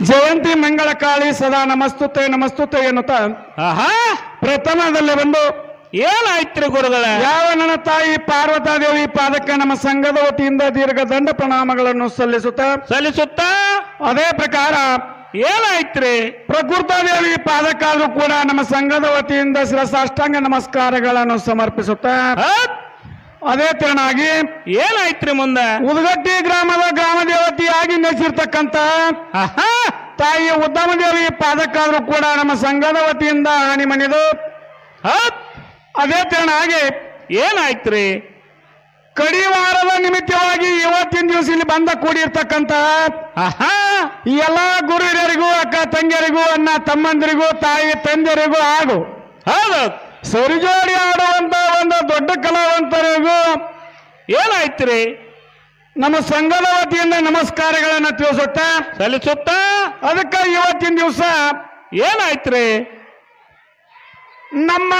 ಜಯಂತಿ ಮಂಗಳ ಕಾಳಿ ಸದಾ ನಮಸ್ತುತೆ ನಮಸ್ತುತೆ ಎನ್ನುತ್ತಾ ಆಹಾ! ಪ್ರಥಮದಲ್ಲಿ ಬಂದು ಏನಾಯ್ತ್ರಿ ಗುರುಗಳ? ಯಾವ ನನ್ನ ತಾಯಿ ಪಾರ್ವತಾದೇವಿ ಪಾದಕ್ಕೆ ನಮ್ಮ ಸಂಘದ ವತಿಯಿಂದ ದೀರ್ಘ ದಂಡ ಪ್ರಣಾಮಗಳನ್ನು ಸಲ್ಲಿಸುತ್ತ ಸಲ್ಲಿಸುತ್ತ? ಅದೇ ಪ್ರಕಾರ ಏನಾಯ್ತ್ರಿ? ಪ್ರಕೃತಾದೇವಿ ಪಾದಕ್ಕಾದ್ರೂ ಕೂಡ ನಮ್ಮ ಸಂಘದ ವತಿಯಿಂದ ಶಿರಸಾಷ್ಟಾಂಗ ನಮಸ್ಕಾರಗಳನ್ನು ಸಮರ್ಪಿಸುತ್ತ ಅದೇ ತೆರನಾಗಿ ಏನಾಯ್ತ್ರಿ ಮುಂದೆ? ಉದಗಟ್ಟಿ ಗ್ರಾಮದ ಗ್ರಾಮ ತಾಯಿಯ ಉದ್ದಮ ಆಹಾ ತಾಯಿ ಉದ್ದಮದೇವಿ ಪಾದಕ್ಕಾದ್ರೂ ಕೂಡ ನಮ್ಮ ಸಂಘದ ವತಿಯಿಂದ ಹಾನಿ ಮನೆಯದು ಅದೇ ಹಾಗೆ ಏನಾಯ್ತ್ರಿ? ಕಡಿವಾರದ ನಿಮಿತ್ತವಾಗಿ ಇವತ್ತಿನ ದಿವಸ ಇಲ್ಲಿ ಬಂದ ಕೂಡಿರ್ತಕ್ಕಂತ ಎಲ್ಲ ಗುರು ಹಿರಿಯರಿಗೂ ಅಕ್ಕ ತಂಗಿಯರಿಗೂ ಅಣ್ಣ ತಮ್ಮಂದಿರಿಗೂ ತಾಯಿ ತಂದೆಯರಿಗೂ ಹಾಗೂ ಹೌದು. ಸರಿಜೋಡಿ ಆಡುವಂತ ಒಂದು ದೊಡ್ಡ ಕಲಾವಂತರಿಗೂ ಏನಾಯ್ತ್ರಿ? ನಮ್ಮ ಸಂಘದ ವತಿಯಿಂದ ನಮಸ್ಕಾರಗಳನ್ನು ತಿಳಿಸುತ್ತ ಸಲ್ಲಿಸುತ್ತ? ಅದಕ್ಕೆ ಇವತ್ತಿನ ದಿವಸ ಏನಾಯ್ತ್ರಿ? ನಮ್ಮ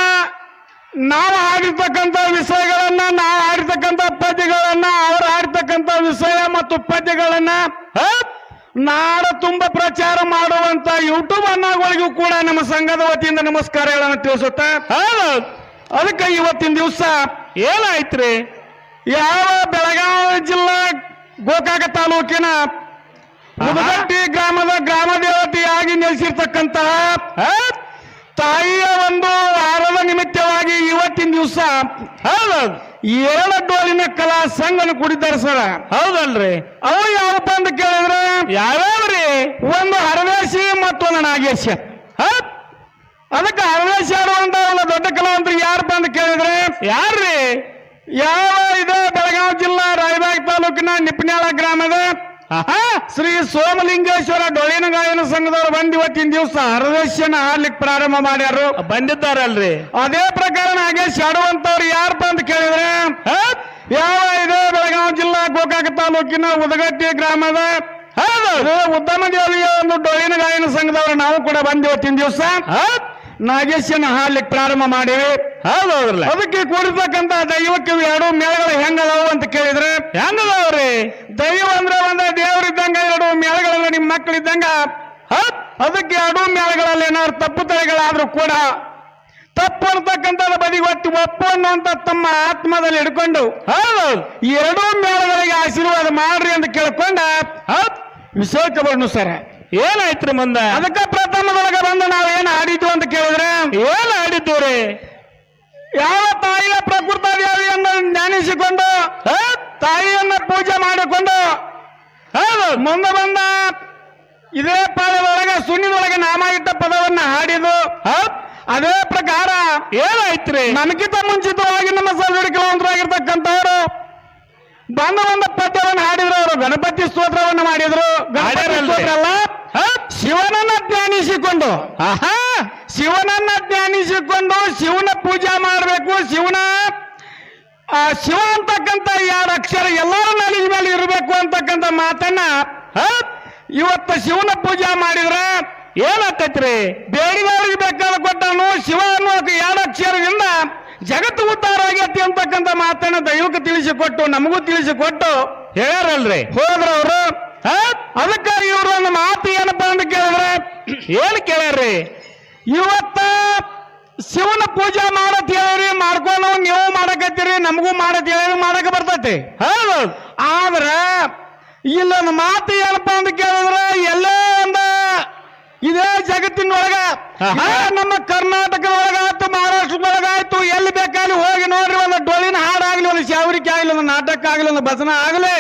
ನಾವು ಆಡಿರ್ತಕ್ಕಂತ ವಿಷಯಗಳನ್ನ ನಾವು ಹಾಡಿರ್ತಕ್ಕಂಥ ಪದ್ಯಗಳನ್ನ ಅವ್ರು ಆಡಿರ್ತಕ್ಕಂಥ ವಿಷಯ ಮತ್ತು ಪದ್ಯಗಳನ್ನ? ನಾಡ ತುಂಬ ಪ್ರಚಾರ ಮಾಡುವಂತ ಯೂಟ್ಯೂಬ್ ಅನ್ನಗಳಿಗೂ ಕೂಡ ನಮ್ಮ ಸಂಘದ ವತಿಯಿಂದ ನಮಸ್ಕಾರಗಳನ್ನು ತಿಳಿಸುತ್ತ ಅದಕ್ಕೆ ಇವತ್ತಿನ ದಿವಸ ಏನಾಯ್ತ್ರಿ? ಯಾವ ಬೆಳಗಾವಿ ಜಿಲ್ಲಾ ಗೋಕಾಕ ತಾಲೂಕಿನ ಮುದಗಟ್ಟಿ ಗ್ರಾಮದ ಗ್ರಾಮ ದೇವತೆಯಾಗಿ ನೆಲೆಸಿರ್ತಕ್ಕಂತಹ? ತಾಯಿಯ ಒಂದು ವಾರದ ನಿಮಿತ್ತವಾಗಿ ಇವತ್ತಿನ ದಿವಸ ಏಳು ಡೋಲಿನ ಕಲಾ ಸಂಘನ ಕೂಡಿದ್ದಾರೆ ಸರ್. ಹೌದಲ್ರಿ. ಅವು ಯಾವಪ್ಪ ಅಂತ ಕೇಳಿದ್ರೆ? ಯಾವ್ಯಾವ್ರಿ? ಒಂದು ಹರವೇಶಿ ಮತ್ತೊಂದು ನಾಗೇಶ? ಅದಕ್ಕೆ ಹರವೇಶಿ ಆಡುವಂತ ಒಂದು ದೊಡ್ಡ ಕಲಾವಂತರು ಯಾರಪ್ಪ ಅಂತ ಕೇಳಿದ್ರೆ? ಯಾರ್ರಿ? ಯಾವ ಇದೆ ಬೆಳಗಾವಿ ಜಿಲ್ಲಾ ರಾಯಬಾಗ್ ತಾಲೂಕಿನ ನಿಪ್ನ್ಯಾಳ ಗ್ರಾಮದ? ಶ್ರೀ ಸೋಮಲಿಂಗೇಶ್ವರ ಡೊಳ್ಳಿನ ಗಾಯನ ಸಂಘದವರು ಬಂದು ಇವತ್ತಿನ ದಿವಸ ಹರದೇಶನ ಹಾಡ್ಲಿಕ್ಕೆ ಪ್ರಾರಂಭ ಮಾಡ್ಯಾರು ಬಂದಿದ್ದಾರಲ್ರಿ. ಅದೇ ಪ್ರಕಾರ ನಾಗೇಶ್ ಆಡುವಂತವ್ರು ಯಾರಪ್ಪ ಅಂತ ಕೇಳಿದ್ರೆ? ಯಾವ ಇದೆ ಬೆಳಗಾವಿ ಜಿಲ್ಲಾ ಗೋಕಾಕ ತಾಲೂಕಿನ ಉದಗಟ್ಟಿ ಗ್ರಾಮದ? ಉತ್ತಮ ದೇವಿಯ ಒಂದು ಡೊಳ್ಳಿನ ಗಾಯನ ಸಂಘದವರು ನಾವು ಕೂಡ ಬಂದಿವತ್ತಿನ ದಿವಸ? ನಾಗೇಶನ ಹಾಡ್ಲಿಕ್ಕೆ ಪ್ರಾರಂಭ ಮಾಡಿವಿ ಹೌದೌದ್ರಲ್ಲ ಅದಕ್ಕೆ ಕೊಡಿರ್ತಕ್ಕಂತ ದೈವಕ್ಕೆ ಎರಡು ಮೇಳಗಳು ಹೆಂಗದಾವು ಅಂತ ಕೇಳಿದ್ರೆ ಹೆಂಗದವ್ರಿ? ದೈವ ಅಂದ್ರೆ ಒಂದ ದೇವರಿದ್ದಂಗ ಎರಡು ಮೇಳಗಳೆಲ್ಲ ನಿಮ್ಮ ಮಕ್ಕಳಿದ್ದಂಗ? ಅದಕ್ಕೆ ಎರಡು ಮೇಳಗಳಲ್ಲಿ ಏನಾದ್ರು ತಪ್ಪು ತಲೆಗಳಾದ್ರೂ ಕೂಡ ತಪ್ಪು ಅಂತಕ್ಕಂಥದ್ದು ಬದಿಗೊಟ್ಟು ಒಪ್ಪು ಅಂತ ತಮ್ಮ ಆತ್ಮದಲ್ಲಿ ಹಿಡ್ಕೊಂಡು ಹೌದೌದು ಎರಡೂ ಮೇಳಗಳಿಗೆ ಆಶೀರ್ವಾದ ಮಾಡ್ರಿ ಅಂತ ಕೇಳ್ಕೊಂಡ ಬರ್ನು ಸರ್. ಏನಾಯ್ತ್ರಿ ಮುಂದೆ ಅದಕ್ಕೆ ಪ್ರಥಮದೊಳಗೆ ಬಂದು ನಾವು ಏನು ಆಡಿದ್ವು ಅಂತ ಕೇಳಿದ್ರೆ ಏನ್ ರೀ ಯಾವ ತಾಯಿಯ ಪ್ರಕೃತ ದೇವಿಯನ್ನು ಜ್ಞಾನಿಸಿಕೊಂಡು? ತಾಯಿಯನ್ನ ಪೂಜೆ ಮಾಡಿಕೊಂಡು ಹೌದು ಮುಂದೆ ಬಂದ ಇದೇ ಪದದೊಳಗೆ ಸುಣ್ಣಿದೊಳಗೆ ನಾಮ ಇಟ್ಟ ಪದವನ್ನ ಹಾಡಿದು ಅದೇ ಪ್ರಕಾರ ಏನಾಯ್ತ್ರಿ ನನಗಿಂತ ಮುಂಚಿತವಾಗಿ ನಮ್ಮ ಸದರಿ ಕೆಲವಂತರಾಗಿರ್ತಕ್ಕಂಥವ್ರು ಬಂದ ಒಂದು ಪದ್ಯವನ್ನು ಹಾಡಿದ್ರು ಅವರು ಗಣಪತಿ ಸ್ತೋತ್ರವನ್ನು ಮಾಡಿದ್ರು? ಸ್ತೋತ್ರ ಅಲ್ಲ? ಶಿವನನ್ನ ಧ್ಯಾನಿಸಿಕೊಂಡು. ಆಹಾ! ಶಿವನನ್ನ ಧ್ಯಾನಿಸಿಕೊಂಡು ಶಿವನ ಪೂಜೆ ಮಾಡಬೇಕು. ಶಿವನ ಆ ಶಿವ ಅಂತಕ್ಕಂಥ ಎರಡು ಅಕ್ಷರ ಎಲ್ಲರ ನಾಲಿಗೆ ಮೇಲೆ ಇರಬೇಕು ಅಂತಕ್ಕಂಥ ಮಾತನ್ನ? ಇವತ್ತು ಶಿವನ ಪೂಜೆ ಮಾಡಿದ್ರೆ ಏನಾಗ್ತೈತ್ರಿ? ಬೇಡಿದವರಿಗೆ ಬೇಕಾದ ಕೊಟ್ಟನು ಶಿವ ಅನ್ನೋ ಎರಡು ಅಕ್ಷರದಿಂದ ಜಗತ್ತು ಉದ್ಧಾರ ಆಗೈತಿ ಅಂತಕ್ಕಂಥ ಮಾತನ್ನ ದೈವಕ್ಕೆ ತಿಳಿಸಿಕೊಟ್ಟು ನಮಗೂ ತಿಳಿಸಿಕೊಟ್ಟು ಹೇಳ್ಯಾರಲ್ರಿ. ಹೋದ್ರ ಅವರು ಹತ್? ಅದಕ್ಕಾಗಿ ಇವರು ಒಂದು ಮಾತು ಏನಪ್ಪ ಅಂತ ಕೇಳಿದ್ರೆ ಏನ್ ಕೇಳ್ರಿ ಇವತ್ತ ಶಿವನ ಪೂಜೆ ಮಾಡತ್ ಹೇಳಿ ಮಾಡ್ಕೊಂಡು ನೀವು ಮಾಡಕತ್ತೀರಿ ನಮಗೂ ಮಾಡತ್ ಹೇಳಿ ಮಾಡಕ ಬರ್ತೈತಿ. ಹೌದು ಆದ್ರೆ ಇಲ್ಲೊಂದು ಮಾತು ಏನಪ್ಪ ಅಂತ ಕೇಳಿದ್ರೆ ಎಲ್ಲ ಒಂದು ಇದೇ ಜಗತ್ತಿನೊಳಗ ನಮ್ಮ ಕರ್ನಾಟಕದೊಳಗಾಯ್ತು ಮಹಾರಾಷ್ಟ್ರದೊಳಗಾಯ್ತು ಎಲ್ಲಿ ಬೇಕಾಗಲಿ ಹೋಗಿ ನೋಡ್ರಿ ಒಂದು ಡೊಳ್ಳಿನ ಹಾಡಾಗ್ಲಿ ಒಂದು ಶಾವರಿಕೆ ಆಗ್ಲಿ ಒಂದು ನಾಟಕ ಆಗ್ಲಿ ಒಂದು ಭಜನ ಆಗ್ಲಿ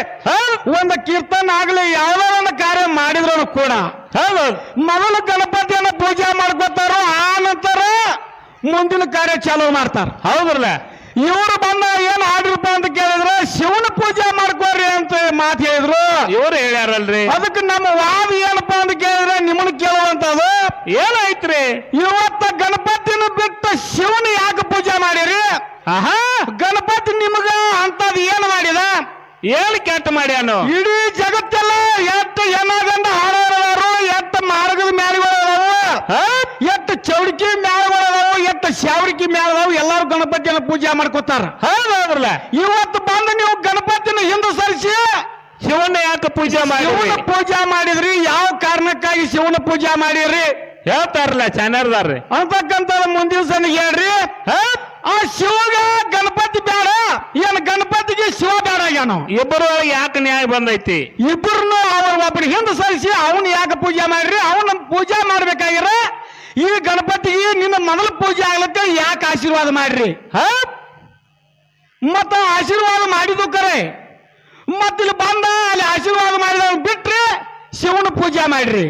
ಒಂದು ಕೀರ್ತನ ಆಗಲಿ ಯಾವ್ದೋ ಒಂದು ಕಾರ್ಯ ಮಾಡಿದ್ರು ಕೂಡ ಮೊದಲು ಗಣಪತಿಯನ್ನ ಪೂಜೆ ಮಾಡ್ಕೋತಾರ ಆ ನಂತರ ಮುಂದಿನ ಕಾರ್ಯ ಚಾಲೂ ಮಾಡ್ತಾರ. ಹೌದ್ರಲ್ಲ. ಇವರು ಬಂದ ಏನ್ ಆಡ್ರಪ್ಪ ಅಂತ ಕೇಳಿದ್ರೆ ಶಿವನ ಪೂಜೆ ಮಾಡ್ಕೋರಿ ಅಂತ ಮಾತು ಹೇಳಿದ್ರು. ಇವ್ರು ಹೇಳ್ಯಾರಲ್ರಿ. ಅದಕ್ಕೆ ನಮ್ಮ ವಾದ ಏನಪ್ಪಾ ಅಂತ ಕೇಳಿದ್ರೆ ನಿಮ್ಮನ್ನ ಕೇಳುವಂತದ್ದು ಏನಾಯ್ತ್ರಿ? ಇವತ್ತ ಗಣಪತಿನ ಬಿಟ್ಟು ಶಿವನ ಯಾಕೆ ಪೂಜೆ ಮಾಡಿರಿ? ಆಹಾ. ಗಣಪತಿ ನಿಮಗ ಏನ್ ಕೆಟ್ಟ ಮಾಡ್ಯಾನು ಇಡೀ ಜಗತ್ತೆಲ್ಲ ಎಷ್ಟು ಎನ್ನಾಗಂದ ಹಾಡೋರು ಎಷ್ಟು ಮಾರ್ಗದ ಮ್ಯಾಲುಗಳದಾವು ಎತ್ತ ಚೌಡಿಕಿ ಮ್ಯಾಲುಗಳದಾವು ಎಷ್ಟು ಶಾವರಿಕಿ ಮ್ಯಾಲದಾವು ಎಲ್ಲಾರು ಗಣಪತಿಯನ್ನ ಪೂಜೆ ಮಾಡ್ಕೋತಾರ. ಹೌದು ಹೌದ್ರಲ್ಲ ಇವತ್ತು ಬಂದು ನೀವು ಗಣಪತಿನ ಹಿಂದೆ ಸರಿಸಿ ಶಿವನ ಯಾಕೆ ಪೂಜೆ ಮಾಡಿ ಪೂಜಾ ಮಾಡಿದ್ರಿ ಯಾವ ಕಾರಣಕ್ಕಾಗಿ ಶಿವನ ಪೂಜೆ ಮಾಡಿರಿ ಹೇಳ್ತಾರಲ್ಲ ಚಾನಲ್ದಾರ್ರಿ ಅಂತಕ್ಕಂತ ಮುಂದಿನ ಹೇಳ್ರಿ. ಆ ಶಿವಗ ಗಣಪತಿ ಬೇಡ ಏನ್ ಗಣಪತಿಗೆ ಶಿವ ಬೇಡ ಆಗ್ಯಾನ ಇಬ್ಬರು ಯಾಕೆ ನ್ಯಾಯ ಬಂದೈತಿ? ಇಬ್ಬರನ್ನು ಅವ್ರ ಒಬ್ಬನ ಹಿಂದೆ ಸರಿಸಿ ಅವನ್ ಯಾಕೆ ಪೂಜೆ ಮಾಡ್ರಿ? ಅವನ ಪೂಜೆ ಮಾಡ್ಬೇಕಾಗಿರ ಈ ಗಣಪತಿಗೆ ನಿನ್ನ ಮೊದಲ ಪೂಜೆ ಆಗ್ಲಕ್ಕೆ ಯಾಕೆ ಆಶೀರ್ವಾದ ಮಾಡ್ರಿ? ಹ? ಮತ್ತ ಆಶೀರ್ವಾದ ಮಾಡಿದ್ದು ಕರೆ. ಮತ್ತಿಲ್ಲಿ ಬಂದ ಅಲ್ಲಿ ಆಶೀರ್ವಾದ ಮಾಡಿದ ಬಿಟ್ರಿ ಶಿವನ ಪೂಜೆ ಮಾಡ್ರಿ.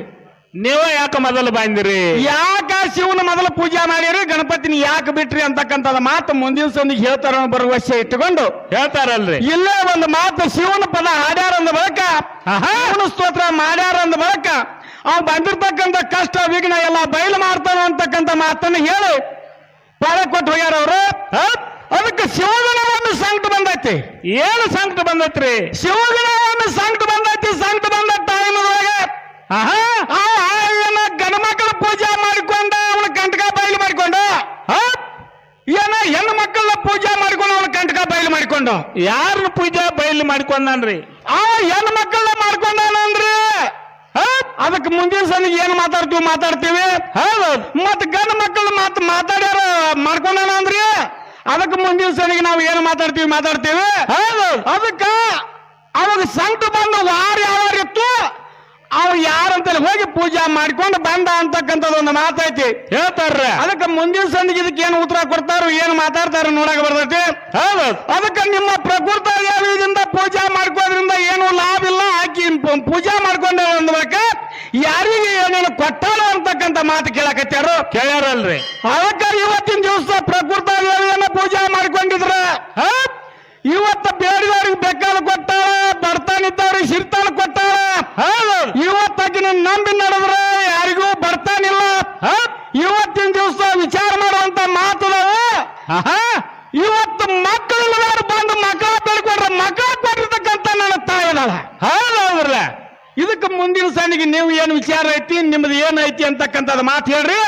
ನೀವ ಯಾಕೆ ಮೊದಲು ಬಂದಿರಿ? ಯಾಕ ಶಿವನ ಮೊದಲು ಪೂಜೆ ಮಾಡಿರಿ? ಗಣಪತಿನ ಯಾಕೆ ಬಿಟ್ರಿ ಅಂತಕ್ಕಂಥದ ಮಾತು ಮುಂದಿನ ಸಂದಿಗೆ ಹೇಳ್ತಾರ ಬರುವ ವರ್ಷ ಇಟ್ಟುಕೊಂಡು ಹೇಳ್ತಾರಲ್ರಿ. ಇಲ್ಲೇ ಒಂದು ಮಾತು ಶಿವನ ಪದ ಹಾಡ್ಯಾರ ಅಂದ ಬಳಿಕ ಶಿವನ ಸ್ತೋತ್ರ ಮಾಡ್ಯಾರ ಅಂದ ಬಳಿಕ ಅವ್ ಬಂದಿರ್ತಕ್ಕಂಥ ಕಷ್ಟ ವಿಘ್ನ ಎಲ್ಲ ಬಯಲು ಮಾಡ್ತಾನ ಅಂತಕ್ಕಂಥ ಮಾತನ್ನ ಹೇಳಿ ಪಾಳೆ ಕೊಟ್ಟು ಹೋಗ್ಯಾರ ಅವರು. ಅದಕ್ಕೆ ಶಿವಗಣ ಒಂದು ಸಂಕಟ ಬಂದೈತಿ. ಏನು ಸಂಕಟ ಬಂದೈತ್ರಿ? ಶಿವಗಣ ಒಂದು ಸಂಕಟ ಬಂದೈತಿ ಸಂಕಟ ಬಂದ ಏನ ಗಣಮಕ್ಕಳ ಪೂಜೆ ಮಾಡಿಕೊಂಡ ಅವನ ಕಂಟಕ ಬಯಲು ಮಾಡಿಕೊಂಡ? ಏನ ಹೆಣ್ಣು ಮಕ್ಕಳ ಪೂಜೆ ಮಾಡಿಕೊಂಡು ಅವನ ಗಂಟಕ ಬಯಲು ಮಾಡಿಕೊಂಡು? ಯಾರನ್ನ ಪೂಜೆ ಬಯಲು ಮಾಡಿಕೊಂಡ್ರಿ ಆ ಹೆಣ್ಣು ಮಕ್ಕಳ ಮಾಡ್ಕೊಂಡ್ರಿ ಅದಕ್ಕೆ ಮುಂದಿನ ಸಲ ಏನ್ ಮಾತಾಡ್ತೀವಿ ಮಾತಾಡ್ತೀವಿ? ಹೌದು. ಮತ್ ಗಂಡ ಮಕ್ಕಳು ಮಾತ್ ಮಾತಾಡ್ಯಾರ ಮಾಡ್ಕೊಂಡಾನ ಅಂದ್ರಿ ಅದಕ್ಕೆ ಮುಂದಿನ ಸಲಿಗೆ ನಾವು ಏನು ಮಾತಾಡ್ತೀವಿ ಮಾತಾಡ್ತೀವಿ? ಹೌದು. ಅದಕ್ಕ ಅವಾಗ ಸಂಕಟ ಬಂದ ವಾರ ಯಾವಾರ ಇತ್ತು ಅವ್ ಯಾರಂತಲ್ಲಿ ಹೋಗಿ ಪೂಜೆ ಮಾಡ್ಕೊಂಡು ಬಂದ ಅಂತಕ್ಕಂಥದ್ದು ಒಂದು ಮಾತೈತಿ. ಹೇಳ್ತಾರ ಅದಕ್ಕೆ ಮುಂದಿನ ಸಂದಿಗೆ ಇದಕ್ಕೆ ಏನು ಉತ್ತರ ಕೊಡ್ತಾರೋ ಏನು ಮಾತಾಡ್ತಾರೋ ನೋಡಕ್ ಬರ್ತೈತಿ. ಹೌದು. ಅದಕ್ಕೆ ನಿಮ್ಮ ಪ್ರಕೃತ ದೇವಿಯಿಂದ ಪೂಜೆ ಮಾಡ್ಕೋದ್ರಿಂದ ಏನು ಲಾಭ ಇಲ್ಲ. ಆಕಿ ಪೂಜಾ ಮಾಡ್ಕೊಂಡ ಅಂದ್ಬೇಕ ಯಾರಿಗೆ ಏನೇನು ಕೊಟ್ಟಾರ ಅಂತಕ್ಕಂಥ ಮಾತು ಕೇಳಕತ್ತಾರು ಕೇಳ್ಯಾರಲ್ರಿ. ಅದಕ್ಕೆ ಇವತ್ತಿನ ದಿವಸ ಪ್ರಕೃತ ದೇವಿಯನ್ನ ಪೂಜೆ ಮಾಡ್ಕೊಂಡಿದ್ರ? ಇವತ್ತ ಬೇಡಿದವ್ರಿಗೆ ಬೆಕ್ಕಾಲ ಕೊಟ್ಟಾಳ ಬಡತಾನಿದ್ದವ್ರಿಗೆ ಸಿರ್ತಾನ ಕೊಟ್ಟಾಳ ಹೌದು ಇವತ್ತಾಕಿನ ನಂಬಿ ನಡೆದ್ರ ಯಾರಿಗೂ ಬರ್ತಾನಿಲ್ಲ ಹ? ಇವತ್ತಿನ ದಿವಸ ವಿಚಾರ ಮಾಡುವಂತ ಮಾತದವ ಆಹಾ ಇವತ್ತು ಮಕ್ಕಳೆಲ್ಲರೂ ಬಂದು ಮಕ್ಕಳ ಬೆಳ್ಕೊಂಡ್ರೆ ಮಕ್ಕಳ ಕೊಟ್ಟಿರ್ತಕ್ಕಂಥ ನನ್ನ ತಾಯಿ ಅದಾಳ ಹೌದು ಹೌದ್ರಲ್ಲ ಇದಕ್ಕೆ ಮುಂದಿನ ಸಣ್ಣಿಗೆ ನೀವು ಏನ್ ವಿಚಾರ ಐತಿ ನಿಮ್ದು ಏನೈತಿ ಅಂತಕ್ಕಂಥದ್ದು ಮಾತು ಹೇಳ್ರಿ.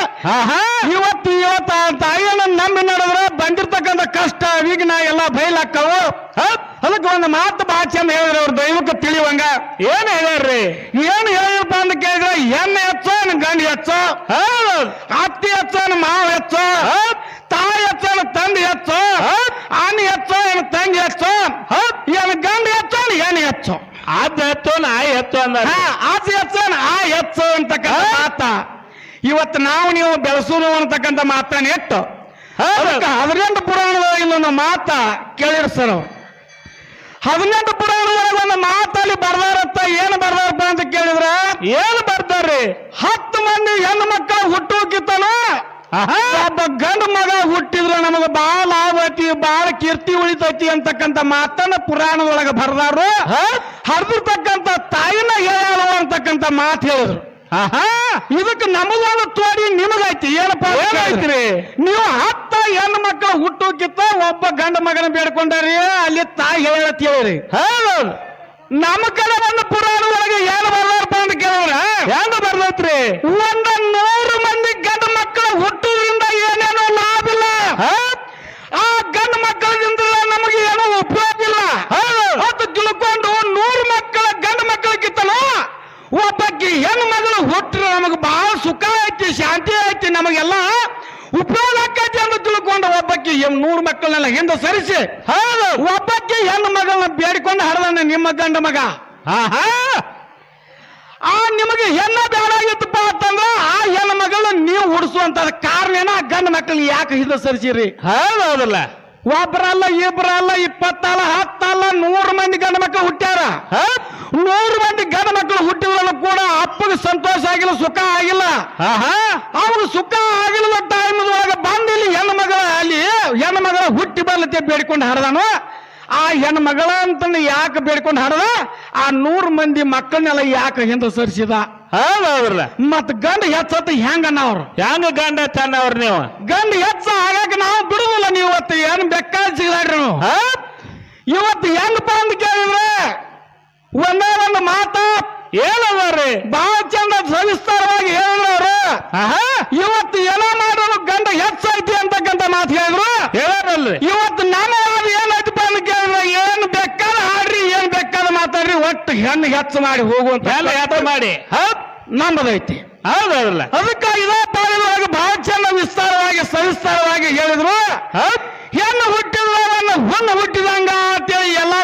ಇವತ್ತು ಇವತ್ತ ತಾಯಿಯನ್ನ ನಂಬಿ ನಡೆದ್ರೆ ಬಂದಿರ್ತಕ್ಕಂಥ ಕಷ್ಟ ವಿಘ್ನ ಎಲ್ಲ ಬಯಲಾಕ್ಕವು ಅದಕ್ಕೆ ಒಂದು ಮಾತು ಬಹಳ ಚಂದ ಹೇಳಿದ್ರೆ ಅವ್ರ ದೈವಕ್ಕೆ ತಿಳಿಯುವಂಗ. ಏನ್ ಹೇಳ್ಯಾರ್ರಿ? ಏನು ಹೇಳಿರಪ್ಪ ಅಂತ ಕೇಳಿದ್ರೆ ಎನ್ ಹೆಚ್ಚೋ ಗಂಡು ಹೆಚ್ಚೋ. ಅತ್ತಿ ಹೆಚ್ಚೋನ ಮಾವ ಹೆಚ್ಚೋ. ತಾಯಿ ಹೆಚ್ಚೋನ ತಂದೆ ಹೆಚ್ಚೋ. ಆನಿ ಹೆಚ್ಚೋ ಏನು ತಂಗಿ ಹೆಚ್ಚೋ ಏನು ಗಂಡು ಹೆಚ್ಚೋ ಹೆಣ್ಣು ಹೆಚ್ಚೋ ಅದ್ ಎತ್ತು ನಾಯಿ ಎತ್ತು ಅಂದ ಹಾ, ಆಸೆ ಹೆಚ್ಚೋನ ಆ ಎತ್ತು ಅಂತಕ್ಕಂಥ ಮಾತ. ಇವತ್ತು ನಾವು ನೀವು ಬೆಳೆಸೋದು ಅಂತಕ್ಕಂಥ ಮಾತನ್ನ ಅದಕ್ಕೆ ಹದಿನೆಂಟು ಪುರಾಣದೊಳಗೆ ಒಂದು ಮಾತ ಕೇಳಿರ್ ಸರ್ ಹದಿನೆಂಟು ಪುರಾಣದೊಳಗೆ ಒಂದು ಮಾತಲ್ಲಿ ಬರ್ದಾರತ್ತ ಏನು ಬರ್ದಾರಪ್ಪ ಅಂತ ಕೇಳಿದ್ರ ಏನು ಬರ್ತಾರ್ರಿ ಹತ್ತು ಮಂದಿ ಹೆಣ್ಣು ಮಕ್ಕಳ ಹುಟ್ಟುಕಿತ್ತನು ಒಬ್ಬ ಗಂಡು ಮಗ ಹುಟ್ಟಿದ್ರೆ ನಮಗ ಬಾಳ ಐತಿ ಬಹಳ ಕೀರ್ತಿ ಉಳಿತೈತಿ ಅಂತಕ್ಕಂತ ಮಾತನ್ನ ಪುರಾಣದೊಳಗ ಬರ್ದಾರು. ಹರಿದಿರ್ತಕ್ಕಂತ ತಾಯಿನ ಹೇಳಲು ಅಂತಕ್ಕಂತ ಮಾತು ಹೇಳಿದ್ರು. ಆಹಾ! ಇದಕ್ಕೆ ನಮಗೊಂದು ತೋಡಿ ನಿಮಗೈತಿ ಏನಪ್ಪ ಏನಾಯ್ತ್ರಿ? ನೀವು ಹತ್ತ ಹೆಣ್ಣು ಮಕ್ಕಳು ಹುಟ್ಟೋಕಿತ್ತ ಒಬ್ಬ ಗಂಡ ಮಗನ ಬೇಡ್ಕೊಂಡಾರಿ ಅಲ್ಲಿ ತಾಯಿ ಹೇಳತಿ ಹೇಳ್ರಿ ಹೌದು. ನಮ್ಮ ಕಡೆ ಒಂದು ಪುರಾಣದೊಳಗೆ ಏನು ಬರ್ದಾರಪ್ಪ ಅಂತ ಕೇಳಿದ್ರ ಹೆಂಗ ಬರ್ದೈತ್ರಿ. ಒಂದ ನೂರು ಮಂದಿ ಗಂಡ ಮಕ್ಕಳು ಹುಟ್ಟುವುದರಿಂದ ಏನೇನೋ ಲಾಭ ಇಲ್ಲ ಆ ಗಂಡ ಮಕ್ಕಳಿಂದ ನಮಗೆ ಏನೋ ಉಪಯೋಗ ಇಲ್ಲ ಅದು ತಿಳ್ಕೊಂಡು ನೂರು ಮಕ್ಕಳ ಗಂಡ ಮಕ್ಕಳಿಗಿತ್ತಲ್ಲ ಒಬ್ಬಕ್ಕೆ ಹೆಣ್ಣು ಮಗಳು ಹುಟ್ಟರೆ ನಮಗೆ ಬಹಳ ಸುಖ ಐತಿ ಶಾಂತಿ ಐತಿ ನಮಗೆಲ್ಲ ಉಪಯೋಗ ಆಕೈತಿ ಅಂತ ತಿಳ್ಕೊಂಡು ಒಬ್ಬಕ್ಕೆ ಎಂ- ನೂರು ಮಕ್ಕಳನ್ನೆಲ್ಲ ಹಿಂದೆ ಸರಿಸಿ. ಹೌದು. ಒಬ್ಬಕ್ಕೆ ಹೆಣ್ಣು ಮಗಳನ್ನ ಬೇಡಿಕೊಂಡು ಹರಿದಾನೆ ನಿಮ್ಮ ಗಂಡ ಮಗ. ಆಹಾ ಆ ನಿಮಗೆ ಹೆಣ್ಣ ಬೇಡಾಗಿತ್ತಪ್ಪ ಅಂತಂದ್ರ ಆ ಹೆಣ್ಣು ಮಗಳನ್ನ ನೀವು ಉಡಿಸುವಂತ ಕಾರಣ ಏನ? ಗಂಡ ಮಕ್ಕಳು ಯಾಕೆ ಹಿಂದೆ ಸರಿಸಿರಿ? ಹೌದು ಹೌದಲ್ಲ. ಒಬ್ರಲ್ಲ ಇಬ್ರಲ್ಲ ಇಪ್ಪತ್ತಲ್ಲ ಹತ್ತಲ್ಲ ನೂರು ಮಂದಿ ಗಂಡ ಮಕ್ಕಳು ಹುಟ್ಟ್ಯಾರ. ನೂರು ಮಂದಿ ಗಂಡ ಮಕ್ಕಳು ಹುಟ್ಟಿದ್ರು ಕೂಡ ಅಪ್ಪಗೆ ಸಂತೋಷ ಆಗಿಲ್ಲ ಸುಖ ಆಗಿಲ್ಲ. ಅವ್ರು ಸುಖ ಆಗಿಲ್ಲ ಟೈಮ್ದೊಳಗೆ ಒಳಗೆ ಇಲ್ಲಿ ಹೆಣ್ಣು ಮಗಳ ಅಲ್ಲಿ ಹೆಣ್ಣು ಮಗಳ ಹುಟ್ಟಿ ಬರ್ಲತ್ತೆ ಬೇಡ್ಕೊಂಡು ಹರಿದಾನು. ಆ ಹೆಣ್ಣು ಮಗಳ ಅಂತಂದು ಯಾಕೆ ಬೇಡ್ಕೊಂಡು ಹರದ? ಆ ನೂರು ಮಂದಿ ಮಕ್ಕಳನ್ನೆಲ್ಲ ಯಾಕೆ ಹಿಂದೆ ಸರಿಸಿದ? ಮತ್ ಗಂಡ ಹೆಚ್ಚತ್ತ ಹೆಂಗ ಅವ್ರು ಹೆಂಗ ಗಂಡ ಚೆನ್ನವ್ರ ನೀವು? ಗಂಡ ಹೆಚ್ಚ ಆಗಕ್ಕೆ ನಾವು ಬಿಡುದಿಲ್ಲ ನೀವತ್ತು ಇವತ್ತು ಏನ್ ಬೇಕಾದ ಸಿಗದಾಡ್ರಿ ನೀವು? ಇವತ್ತು ಹೆಂಗಪ್ಪ ಅಂತ ಕೇಳಿದ್ರೆ ಒಂದೇ ಒಂದು ಮಾತ ಏನದಾರ್ರಿ ಬಹಳ ಚಂದ ಸವಿಸ್ತಾರವಾಗಿ ಹೇಳಿದ್ರು ಅವರು ಇವತ್ತು ಏನೋ ಮಾಡೋದು ಗಂಡ ಹೆಚ್ಚೈತಿ ಅಂತಕ್ಕಂಥ ಮಾತು ಹೇಳಿದ್ರು. ಹೇಳಲ್ರಿ ಇವತ್ತು ನಾನು ಹೇಳೋದು ಏನಾಯ್ತಪ್ಪ ಅಂತ ಕೇಳಿದ್ರೆ ಏನ್ ಬೇಕಾದ ಹಾಡ್ರಿ ಏನ್ ಬೇಕಾದ ಮಾತಾಡ್ರಿ ಒಟ್ಟು ಹೆಣ್ಣು ಹೆಚ್ಚು ಮಾಡಿ ಹೋಗುವಂತ ಹೆಚ್ಚು ಮಾಡಿ. ನಂಬದೈತಿ. ನಮ್ಮದೈತಿ ಹೌದೌದ್ರಲ್ಲ ಅದಕ್ಕ ಇದೇ ಪಾಲಿನೊಳಗೆ ಬಹಳ ಚಂದ ವಿಸ್ತಾರವಾಗಿ ಸವಿಸ್ತಾರವಾಗಿ ಹೇಳಿದ್ರು. ಹೆಣ್ಣು ಹುಟ್ಟಿದ್ರವನ್ನ ಹುಣ್ಣು ಹುಟ್ಟಿದಂಗ ಅಂತೇಳಿ ಎಲ್ಲಾ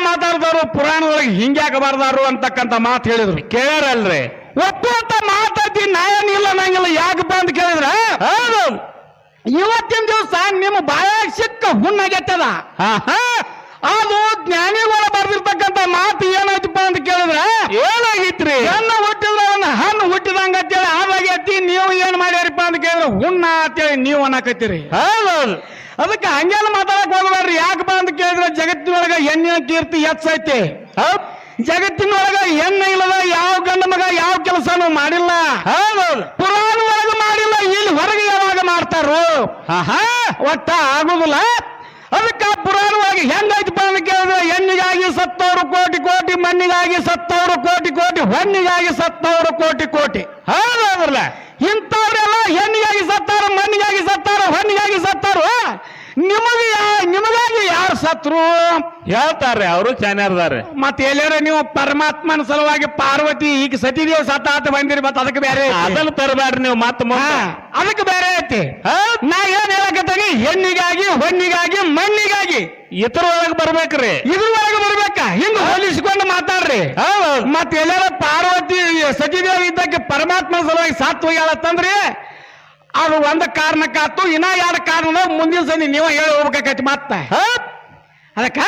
ಮಾತಾಡ್ದವ್ರು ಪುರಾಣದೊಳಗೆ ಹಿಂಗ್ಯಾಕ ಬರ್ದಾರು ಅಂತಕ್ಕಂಥ ಮಾತು ಹೇಳಿದ್ರು. ಕೇಳ್ರಲ್ರಿ ಒಪ್ಪುವಂತ ಮಾತೈತಿ ನಾಯನಿಲ್ಲ ನಂಗಿಲ್ಲ. ಯಾಕಪ್ಪ ಅಂತ ಕೇಳಿದ್ರ ಹೌದು. ಇವತ್ತಿನ ದಿವಸ ನಿಮ್ಮ ಬಾಯಾಗ ಸಿಕ್ಕ ಹುಣ್ಣಾಗೆತ್ತದ ಅದು. ಜ್ಞಾನಿಗಳ ಬರ್ದಿರ್ತಕ್ಕಂಥ ಮಾತು ಏನಾಯ್ತಪ್ಪ ಅಂತ ಕೇಳಿದ್ರ ಏನಾಗಿತ್ರಿ? ಹಣ್ಣು ಹುಟ್ಟಿದ್ರ ಒಂದು ಹಣ್ಣು ಹುಟ್ಟಿದಂಗ ಅಂತೇಳಿ ಎತ್ತಿ ನೀವು ಏನ್ ಮಾಡ್ಯಾರಪ್ಪ ಅಂತ ಕೇಳಿದ್ರೆ ಹುಣ್ಣ ಅಂತೇಳಿ ನೀವು ಅನ್ನಕತ್ತೀರಿ. ಹೌದೌದು ಅದಕ್ಕೆ ಹಂಗೆಲ್ಲ ಮಾತಾಡಕ್ ಹೋಗ್ಬೇಡ್ರಿ. ಯಾಕಪ್ಪ ಅಂತ ಕೇಳಿದ್ರೆ ಜಗತ್ತಿನೊಳಗ ಹೆಣ್ಣಿನ ಕೀರ್ತಿ ಹೆಚ್ಚೈತಿ ಜಗತ್ತಿನೊಳಗೆ ಹೆಣ್ಣು ಇಲ್ಲದ ಯಾವ ಗಂಡ ಮಗ ಯಾವ ಕೆಲಸನೂ ಮಾಡಿಲ್ಲ. ಪುರಾಣ ಒಳಗ ಮಾಡಿಲ್ಲ ಇಲ್ಲಿ ಹೊರಗೆ ಯಾವಾಗ ಮಾಡ್ತಾರು? ಒಟ್ಟ ಆಗುದಿಲ್ಲ. ಅದಕ್ಕೆ ಪುರಾಣ ಒಳಗೆ ಹೆಂಗಾಯ್ತಪ್ಪ ಅಂತ ಕೇಳಿದ್ರೆ ಹೆಣ್ಣಿಗಾಗಿ ಸತ್ತವರು ಕೋಟಿ ಕೋಟಿ ಮಣ್ಣಿಗಾಗಿ ಸತ್ತವರು ಕೋಟಿ ಕೋಟಿ ಹೊಣ್ಣಿಗಾಗಿ ಸತ್ತವರು ಕೋಟಿ ಕೋಟಿ. ಹೌದಾದ್ರಲ್ಲ ಇಂಥವ್ರೆಲ್ಲ ಹೆಣ್ಣಿಗಾಗಿ ಸತ್ತಾರ ಮಣ್ಣಿಗಾಗಿ ಸತ್ತಾರ ಹೊಣ್ಣಿಗಾಗಿ ಸತ್ತಾರು. ನಿಮಗೆ ನಿಮಗಾಗಿ ಯಾರು ಸತ್ರು? ಹೇಳ್ತಾರೆ ಅವರು ಚಾನ್ಯಾರ್ದಾರ್ರಿ ಮತ್ತೆ ಎಲ್ಲಾರ ನೀವು ಪರಮಾತ್ಮನ ಸಲುವಾಗಿ ಪಾರ್ವತಿ ಈಗ ಸತಿದೇವ್ ಸತಾತ ಬಂದಿರಿ ಮತ್ತೆ ಅದಕ್ಕೆ ಬೇರೆ ಅದನ್ನು ತರಬೇಡ್ರಿ ನೀವು ಮತ್ತೆ ಅದಕ್ಕೆ ಬೇರೆ ಐತಿ. ನಾ ಏನ್ ಹೇಳಕತ್ತೀನಿ? ಹೆಣ್ಣಿಗಾಗಿ ಹೊಣ್ಣಿಗಾಗಿ ಮಣ್ಣಿಗಾಗಿ. ಇತರ ಒಳಗ್ ಬರ್ಬೇಕ್ರಿ. ಇದ್ರೊಳಗೆ ಬರ್ಬೇಕ. ಹಿಂಗ ಹೋಲಿಸಿಕೊಂಡು ಮಾತಾಡ್ರಿ. ಮತ್ತೆ ಎಲ್ಲಾರ ಪಾರ್ವತಿ ಸತಿದೇವಿ ಇದ್ದಕ್ಕೆ ಪರಮಾತ್ಮನ ಸಲುವಾಗಿ ಸಾತ್ವ ಹೋಗ್ಯಾಳತ್ತಂದ್ರಿ ಅದು ಒಂದ ಕಾರಣಕ್ಕಾತು ಇನ್ನ ಎರಡು ಕಾರಣ ಮುಂದಿನ ಸಂದಿ ನೀವು ಹೇಳಿ ಹೋಗ್ಬೇಕಾಕೈತಿ ಮತ್ತ. ಅದಕ್ಕ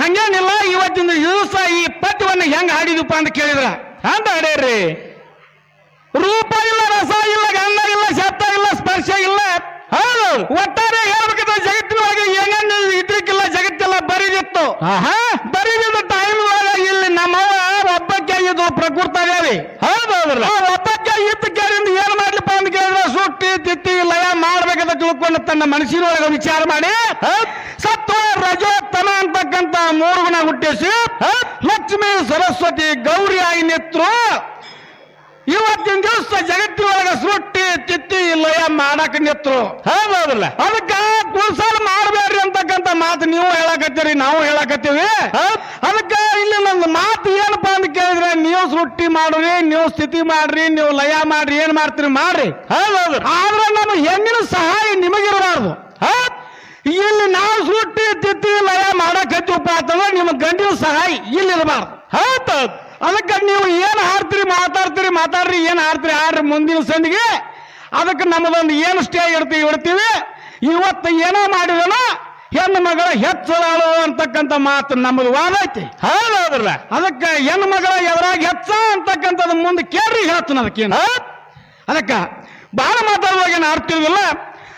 ಹಂಗೇನಿಲ್ಲ ಇವತ್ತಿನ ದಿವಸ ಈ ಪದ್ಯವನ್ನು ಹೆಂಗ ಹಾಡಿದಪ್ಪ ಅಂತ ಕೇಳಿದ್ರ. ಅಂತ ಹಾಡೇರಿ ರೂಪ ಇಲ್ಲ ರಸ ಇಲ್ಲ ಗಂಧ ಇಲ್ಲ ಶಬ್ದ ಇಲ್ಲ ಸ್ಪರ್ಶ ಇಲ್ಲ. ಹೌದು. ಒಟ್ಟಾರೆ ಹೇಳ್ಬೇಕಂದ್ರೆ ಜಗತ್ತಿನೊಳಗೆ ಏನೇನು ಇದ್ರಿಕ್ಕಿಲ್ಲ ಜಗತ್ತೆಲ್ಲ ಬರಿದಿತ್ತು. ಬರಿದಿದ್ದ ಟೈಮ್ ಒಳಗೆ ಇಲ್ಲಿ ನಮ್ಮ ಒಬ್ಬಕ್ಕೆ ಇದು ಪ್ರಕೃತ ಹೌದು ಹೌದೌದ್ರಲ್ಲ ಆ ಒಬ್ಬಕ್ಕೆ ಇದ್ದ ಕೇಳಿಂದ ಏನ್ ಮಾಡ್ಲಿಪ್ಪ ಅಂತ ಕೇಳಿದ್ರೆ ಸುಟ್ಟಿ ತಿತ್ತಿ ಲಯ ಮಾಡ್ಬೇಕಂತ ತಿಳ್ಕೊಂಡು ತನ್ನ ಮನಸ್ಸಿನೊಳಗೆ ವಿಚಾರ ಮಾಡಿ ಸತ್ವ ರಜೋತ್ತಮ ಅಂತಕ್ಕಂತ ಮೂರು ಗುಣ ಹುಟ್ಟಿಸಿ ಲಕ್ಷ್ಮಿ ಸರಸ್ವತಿ ಗೌರಿ ಆಗಿ ನಿತ್ರು. ಇವತ್ತಿನ ದಿವಸ ಜಗತ್ತಿನೊಳಗ ಸೃಷ್ಟಿ ತಿತ್ತಿ ಲಯ ಮಾಡಕ್ ನಿತ್ರು. ಹೌದಲ್ಲ ಅದಕ್ಕ ಕುಲ್ಸಾಲ ಮಾಡಬೇಡ್ರಿ ಅಂತಕ್ಕಂತ ಮಾತು ನೀವು ಹೇಳಕತ್ತೀರಿ ನಾವು ಹೇಳಕತ್ತೀವಿ. ಅದಕ್ಕ ಇಲ್ಲಿ ನನ್ನ ಮಾತು ಏನಪ್ಪಾ ಅಂತ ನೀವು ಸೃಷ್ಟಿ ಮಾಡ್ರಿ ನೀವು ಸ್ಥಿತಿ ಮಾಡ್ರಿ ನೀವು ಲಯ ಮಾಡ್ರಿ ಏನ್ ಮಾಡ್ತೀರಿ ಮಾಡ್ರಿ. ಹೌದೌದು. ಆದ್ರೆ ನಮ್ಮ ಹೆಣ್ಣಿನ ಸಹಾಯ ನಿಮಗಿರಬಾರ್ದು. ಇಲ್ಲಿ ನಾವು ಸೃಷ್ಟಿ ತಿತ್ತಿ ಲಯ ಮಾಡಕತ್ತೀವಪ್ಪ ಅಂತಂದ್ರೆ ನಿಮ್ಮ ಗಂಡಿನ ಸಹಾಯ ಇಲ್ಲಿ ಇರಬಾರ್ದು ಹೌದೌದು. ಅದಕ್ಕೆ ನೀವು ಏನ್ ಹಾಡ್ತೀರಿ ಮಾತಾಡ್ತೀರಿ ಮಾತಾಡ್ರಿ ಏನ್ ಹಾಡ್ತೀರಿ ಹಾಡ್ರಿ ಮುಂದಿನ ಸಂದಿಗೆ. ಅದಕ್ಕೆ ನಮ್ಮದೊಂದು ಏನು ಸ್ಟೇ ಇಡ್ತೀವಿ ಇಡ್ತೀವಿ. ಇವತ್ತು ಏನೋ ಮಾಡಿದನೋ ಹೆಣ್ಣು ಮಗಳ ಹೆಚ್ಚಳಾಳು ಅಂತಕ್ಕಂಥ ಮಾತು ನಮ್ಮದು ವಾದ ಐತಿ. ಹೌದೌದ್ರಲ್ಲ ಅದಕ್ಕೆ ಹೆಣ್ಣು ಮಗಳ ಎದುರಾಗ ಹೆಚ್ಚ ಅಂತಕ್ಕಂಥದ್ದು ಮುಂದೆ ಕೇಳ್ರಿ ಹೇಳ್ತಾನೆ ಅದಕ್ಕೆ ಅದಕ್ಕೆ ಬಹಳ ಮಾತಾಡುವಾಗ ಏನು ಆಡ್ತಿರ್ಲಿಲ್ಲ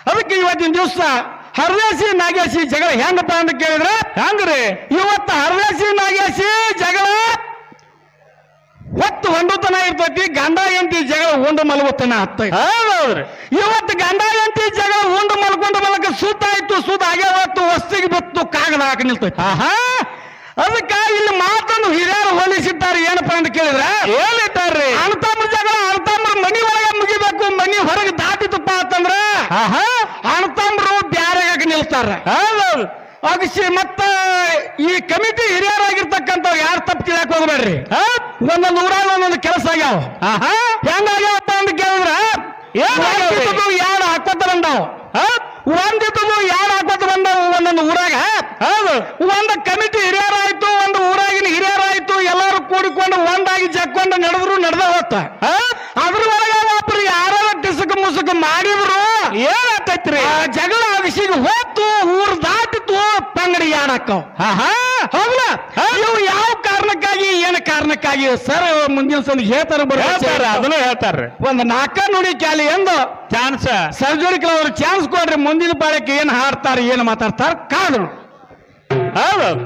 ಅದಕ್ಕೆ ಇವತ್ತಿನ ದಿವಸ ಹರವೇಸಿ ನಾಗೇಶಿ ಜಗಳ ಹೆಂಗಪ್ಪ ಅಂತ ಕೇಳಿದ್ರೆ ಹೆಂಗ್ರಿ? ಇವತ್ತು ಹರವೇಸಿ ನಾಗೇಶಿ ಜಗಳ ಹೊತ್ತು ಹೊಂಡುತನ ಇರ್ತೈತಿ ಗಂಡ ಎಂತಿ ಜಗಳ ಉಂಡು ಮಲಗುತ್ತನ ಹತ್ತೈತಿ ಹೌದ್ರಿ ಇವತ್ತು ಗಂಡ ಎಂತಿ ಜಗಳ ಉಂಡು ಮಲ್ಕೊಂಡು ಮಲಕ ಸೂತ ಆಯ್ತು ಹಾಗೆ ಹೊತ್ತು ವಸ್ತಿಗೆ ಬಿತ್ತು ಕಾಗದ ಹಾಕಿ ನಿಲ್ತೈತಿ. ಆಹಾ. ಅದಕ್ಕೆ ಇಲ್ಲಿ ಮಾತನ್ನು ಹಿರಿಯರು ಹೋಲಿಸಿದ್ದಾರೆ ಏನಪ್ಪ ಅಂತ ಕೇಳಿದ್ರೆ ಹೇಳಿದ್ದಾರ್ರಿ ಅಣ್ತಮ್ಮ ಜಗಳ ಅಣ್ತಮ್ಮ ಮನಿ ಒಳಗೆ ಮುಗಿಬೇಕು ಮನಿ ಹೊರಗೆ ದಾಟಿತಪ್ಪ ಅಂತಂದ್ರ ಆಹಾ ಅಣ್ತಮ್ರು ಹೌದೌದು ಅಗಸಿ ಮತ್ತ ಈ ಕಮಿಟಿ ಹಿರಿಯರಾಗಿರ್ತಕ್ಕಂಥ ಯಾರು ತಪ್ಪು ತಿಳಿಯಕ್ ಹೋಗ್ಬೇಡ್ರಿ? ಒಂದೊಂದು ಊರಾಗ ಒಂದೊಂದು ಕೆಲಸ ಆಗ್ಯಾವ. ಹೆಂಗಾಗ್ಯಾವಪ್ಪ ಅಂತ ಕೇಳಿದ್ರ? ಯಾರು ಹಾಕೋತ ಬಂದಾವ. ಒಂದಿದ್ದು ಯಾರು ಹಾಕೋತ ಬಂದಾವ ಒಂದೊಂದು ಊರಾಗ? ಹೌದು. ಒಂದು ಕಮಿಟಿ ಹಿರಿಯರಾಯ್ತು ಒಂದು ಊರಾಗಿನ ಹಿರಿಯರಾಯ್ತು ಎಲ್ಲರೂ ಕೂಡಿಕೊಂಡು ಒಂದಾಗಿ ಜಕ್ಕೊಂಡು ನಡೆದ್ರು ನಡೆದ ಹೋತ. ಅದ್ರ ಒಳಗೆ ಒಬ್ರು ಯಾರೋ ಟಿಸಕ ಮುಸುಕು ಮಾಡಿದ್ರು. ಏನಾಗ್ತೈತ್ರಿ ಆ ಜಗಳ ಅಗಸಿಗೆ ಹೋತು ಊರ್ ದಾಟಿತು ಪಂಗಡಿ ಆಡಕ್ಕ ಆಹಾ. ಹೌದಾ ಇವು ಯಾವ ಕಾರಣಕ್ಕಾಗಿ ಏನ ಕಾರಣಕ್ಕಾಗಿ? ಸರ್ ಮುಂದಿನ ಸಂದ ಹೇಳ್ತಾರ ಬರ್ತಾರೆ ಅದನ್ನು ಹೇಳ್ತಾರ್ರಿ. ಒಂದು ನಾಕ ನುಡಿ ಕ್ಯಾಲಿ ಎಂದು ಚಾನ್ಸ್. ಸರ್ಜರಿಕಲ್ ಅವ್ರು ಚಾನ್ಸ್ ಕೊಡ್ರಿ ಮುಂದಿನ ಪಾಳಕ್ಕೆ ಏನ್ ಹಾಡ್ತಾರ ಏನ್ ಮಾತಾಡ್ತಾರ ಕಾದ್ರು ಹೌದೌದು